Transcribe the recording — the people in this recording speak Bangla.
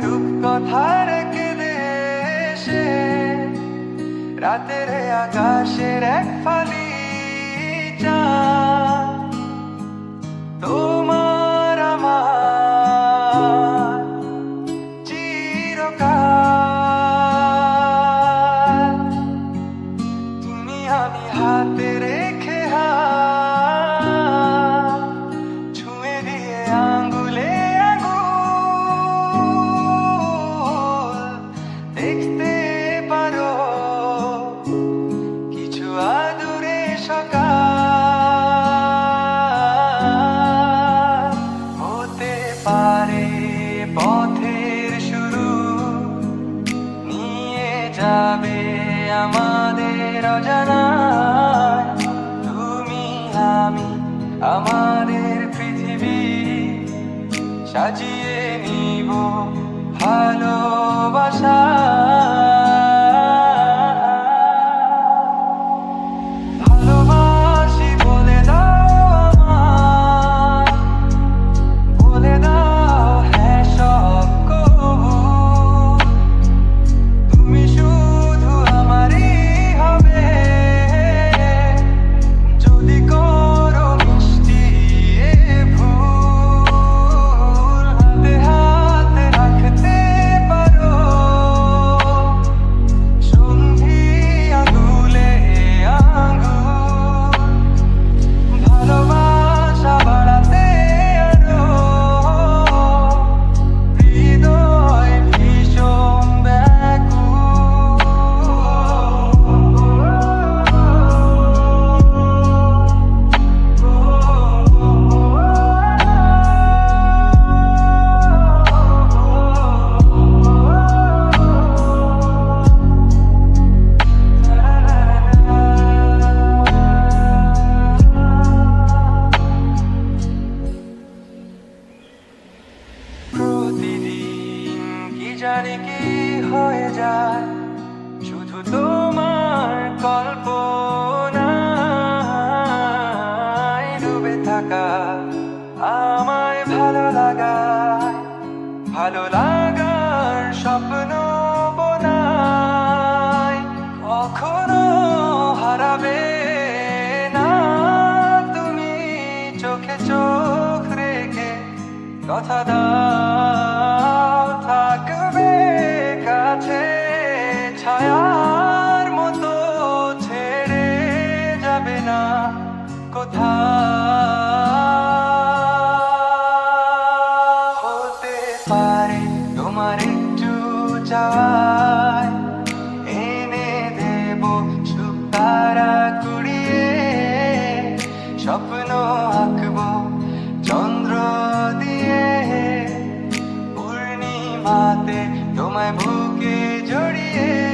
help. পথের শুরু। নিয়ে যাবে আমাদের অজানা তুমি আমি আমাদের পৃথিবী। সাজিয়ে নিব ভালোবাসা। জানি কি হয়ে যায়। শুধু তোমার কল্পনায় ডুবে থাকা, আমায় ভালো লাগায়। ভালো লাগার স্বপ্ন বোনায়। কখনো হারাবে না তুমি চোখে চোখ রেখে কথা চাওয়ায় এনে দেব সুতারা কুড়িয়ে স্বপ্ন আঁকবো চন্দ্র দিয়ে। পূর্ণিমাতে তোমায় বুকে জড়িয়ে